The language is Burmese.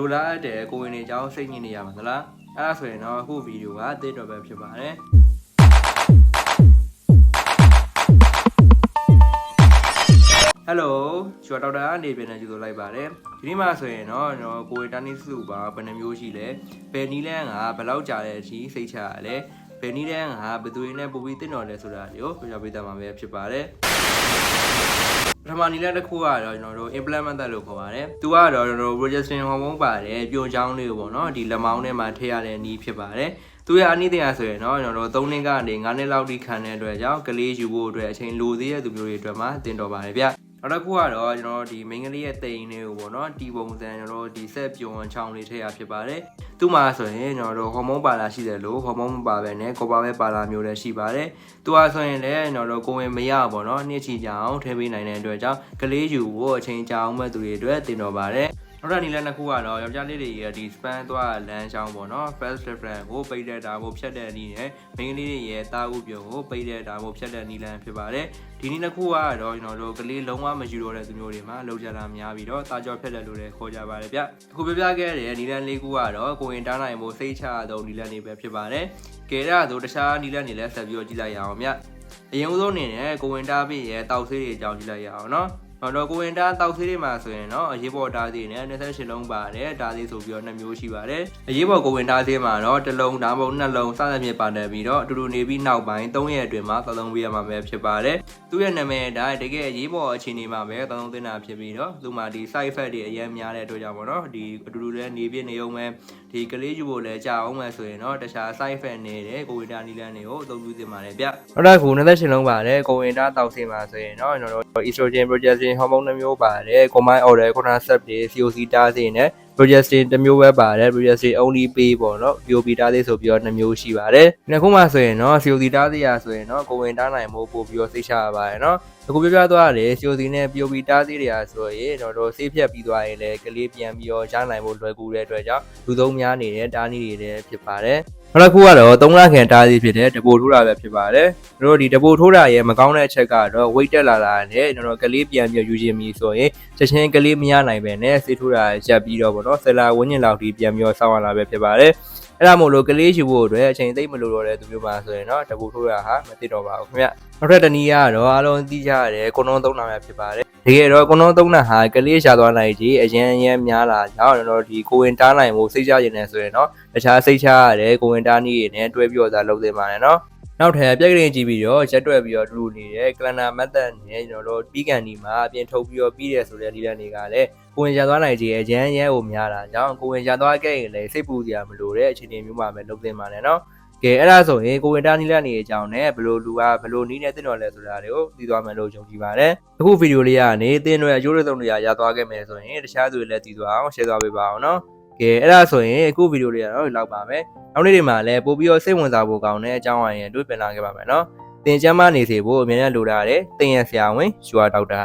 လိုလားအပ်တဲ့ကိုဝင်နေကြောင်းစိတ်ညစ်နေရမှာသလားအဲ့ဒါဆိုရင်တော့အခုဗီဒီယိုကအသေးတော်ပဲဖြစ်ပါတယ်ဟယ်လိုကျွန်တော်ဒေါက်တာအနေပြန်နေကြိုဆိုလိုက်ပါတယ်ဒီနေ့မှဆိုရင်တော့ကျွန်တော်ကိုဝေတာနီစုပါဘယ်နှမျိုးရှိလဲဘယ်နီးလန်းကဘယ်လောက်ကြာတဲ့အထိစိတ်ချရလဲဘယ်နီးလန်းကဘယ်သူတွေနဲ့ပို့ပြီးတင်တော်လဲဆိုတာတွေကိုပြောပြပေးသွားမှာပဲဖြစ်ပါတယ်ပထ မနီးလန်းတစ်ခုကတော့ကျွန်တော်တို့ implement method လို့ခေါ်ပါတယ်သူကတော့ကျွန်တော်တို့ projection hormone ပါတယ်ပြုံချောင်းလေးကိုပေါ့နော်ဒီလက်မောင်းထဲမှာထည့်ရတဲ့နီးဖြစ်ပါတယ်သူရဲ့အနည်းတင်ရဆိုရင်တော့ကျွန်တော်တို့3နှစ်ကနေ9နှစ်လောက်ထိခံတဲ့အတွက်ကြောင့်ကလေးယူဖို့အတွက်အချိန်လိုသေးတဲ့သူမျိုးတွေအတွက်မှာတင်တော်ပါတယ်ဗျ နောက်တစ်ခုကတော့ကျွန်တော်တို့ဒီမိန်းကလေးရဲ့တိမ်လေးကိုပေါ့နော်တီပုံစံကျွန်တော်တို့ဒီဆက်ပြုံချောင်းလေးထည့်ရဖြစ်ပါတယ်သူ့မှာဆိုရင်ကျွန်တော်တို့ဟော်မုန်းပါလာရှိတယ်လို့ဟော်မုန်းမပါပဲနဲ့ကောပါပဲပါလာမျိုးလည်းရှိပါတယ်သူဟာဆိုရင်လည်းကျွန်တော်တို့ကိုဝင်မရပေါ့နော်နှစ်ချီကြအောင်ထည့်ပေးနိုင်တဲ့အတွက်ကြောင့်ကလေးယူဖို့အချိန်ကြာအောင်မဲ့သူတွေအတွက်တင်တော်ပါတယ် နောက်တစ်နည်းလည်းနှစ်ခုကတော့ယောက်ျားလေးတွေရဲ့ဒီ span သွားလမ်းချောင်းပေါ့နော် first different ကိုပိတ်တဲ့တာကိုဖြတ်တဲ့နည်းနဲ့မိန်းကလေးတွေရဲ့တာဥပြုံကိုပိတ်တဲ့တာကိုဖြတ်တဲ့နည်းလမ်းဖြစ်ပါတယ်ဒီနည်းနှစ်ခုကတော့ကျွန်တော်တို့ကလေးလုံးဝမယူတော့တဲ့သူမျိုးတွေမှာလောက်ကြတာများပြီးတော့တာကြောဖြတ်တဲ့လူတွေခေါ်ကြပါတယ်ဗျအခုပြပြခဲ့တဲ့နည်းလမ်းလေးခုကတော့ကိုရင်တားနိုင်မှုစိတ်ချရသောနည်းလမ်းတွေပဲဖြစ်ပါတယ်ကဲဒါဆိုတခြားနည်းလမ်းတွေလည်းဆက်ပြီးတော့ကြည့်လိုက်ရအောင်ဗျအရင်ဦးဆုံးအနေနဲ့ကိုဝင်တားပြီးရဲ့တောက်ဆေးတွေအကြောင်းကြည့်လိုက်ရအောင်နော် တော့တော့ကိုဝင်တာတောက်ဆေးတွေမှာဆိုရင်တော့အရေးပေါ်တားသေးနဲ့28လုံးပါတယ်တားသေးဆိုပြီးတော့2မျိုးရှိပါတယ်အရေးပေါ်ကိုဝင်တားသေးမှာတော့တစ်လုံးဒါမှမဟုတ်နှစ်လုံးစသဖြင့်ပါတယ်ပြီးတော့အတူတူနေပြီးနောက်ပိုင်း3ရက်အတွင်းမှာသုံးလုံးပေးရမှာပဲဖြစ်ပါတယ်သူ့ရဲ့နာမည်ဒါတကယ်အရေးပေါ်အခြေအနေမှာပဲသုံးလုံးသင်တာဖြစ်ပြီးတော့သူ့မှာဒီ side effect တွေအများများတဲ့အတွက်ကြောင့်ပေါ့နော်ဒီအတူတူလည်းနေပြနေအောင်ပဲ ဒီကလေးယူဖို့လည်းကြာအောင်မယ်ဆိုရင်တော့တခြား side effect နေတဲ့ကိုဝင်တာနီလန်းတွေကိုအသုံးပြုသင့်ပါတယ်ဗျဟုတ်တယ်ခု28လုံးပါတယ်ကိုဝင်တာတောက်ဆေးမှာဆိုရင်တော့ကျွန်တော်တို့ estrogen progesterone hormone နှမျိုးပါတယ် combine order cordyceps တွေ COC တားစေနဲ့ progesterone တစ်မျိုးပဲပါတယ် progesterone only pay ပေါ့နော် POP တားသေးဆိုပြီးတော့နှစ်မျိုးရှိပါတယ်ဒီခုမှဆိုရင်တော့ COC တားသေးရဆိုရင်တော့ကိုဝင်တားနိုင်မှုပို့ပြီးတော့စိတ်ချရပါတယ်နော်အခုပြပြသွားတယ် COC နဲ့ POP တားသေးတွေကဆိုရင်တော့တို့ဆေးဖြတ်ပြီးသွားရင်လည်းကလေးပြန်ပြီးတော့ရနိုင်ဖို့လွယ်ကူတဲ့အတွက်ကြောင့်လူသုံးများနေတဲ့တားနည်းတွေလည်းဖြစ်ပါတယ် နောက်တစ်ခုကတော့3လခန့်တားသေးဖြစ်တဲ့တပိုထိုးတာပဲဖြစ်ပါတယ်တို့ဒီတပိုထိုးတာရဲ့မကောင်းတဲ့အချက်ကတော့ weight တက်လာတာနဲ့ကျွန်တော်ကလေးပြန်ပြီးယူခြင်းမီဆိုရင်ချက်ချင်းကလေးမရနိုင်ပဲနဲ့ဆေးထိုးတာရပ်ပြီးတော့ဗောနော်ဆယ်လာဝန်းကျင်လောက်ထိပြန်ပြီးတော့စောင့်ရလာပဲဖြစ်ပါတယ် အဲ့ဒါမို့လို့ကလေးရှိဖို့အတွက်အချိန်သိမ့်မလိုတော့တဲ့သူမျိုးပါဆိုရင်တော့တပူထိုးတာဟာမသိတော့ပါဘူးခင်ဗျနောက်ထပ်တနည်းကတော့အားလုံးသိကြရတယ်ကွန်တွန်းသုံးတာပဲဖြစ်ပါတယ်တကယ်တော့ကွန်တွန်းသုံးတာဟာကလေးရှာသွားနိုင်ကြီးအရင်အရင်များလာကြောင်းကျွန်တော်ဒီကိုဝင်တားနိုင်မှုစိတ်ချရင်လည်းဆိုရင်တော့တခြားစိတ်ချရတယ်ကိုဝင်တားနည်းတွေနဲ့တွဲပြီးတော့သာလုပ်သင့်ပါတယ်နော် နောက်ထပ်ပြက်ကလေးကြည့်ပြီးတော့ရက်တွက်ပြီးတော့တူတူနေတဲ့ calendar method နဲ့ကျွန်တော်တို့ပြီးကန်ဒီမှာအပြင်ထုတ်ပြီးတော့ပြီးတယ်ဆိုတဲ့ဒီလန်တွေကလည်းကိုဝင်ရသွားနိုင်ခြင်းအကျန်းရဲကိုများတာကြောင့်ကိုဝင်ရသွားခဲ့ရင်လည်းစိတ်ပူစရာမလိုတဲ့အခြေအနေမျိုးမှာပဲလုပ်သင့်ပါတယ်နော်ကဲအဲ့ဒါဆိုရင်ကိုဝင်တာနီးလက်နေအကြောင်းနဲ့ဘလို့လူကဘလို့နီးနေတင်တော်လဲဆိုတာတွေကိုသိသွားမယ်လို့ယုံကြည်ပါတယ်အခုဗီဒီယိုလေးကနေတင်းတွေအကျိုးတွေသုံးတွေရရသွားခဲ့မယ်ဆိုရင်တခြားသူတွေလည်းသိသွားအောင် share သွားပေးပါအောင်နော် ကဲအဲ့ဒါဆိုရင်အခုဗီဒီယိုလေးကတော့ဒီလောက်ပါပဲနောက်နေ့တွေမှာလည်းပို့ပြီးတော့စိတ်ဝင်စားဖို့ကောင်းတဲ့အကြောင်းအရာတွေတွေ့ပြန်လာခဲ့ပါမယ်နော်သင်ကျမ်းမနေစေဖို့အမြဲတမ်းလိုလားတဲ့သင်ရဆရာဝန်ယူအားဒေါက်တာ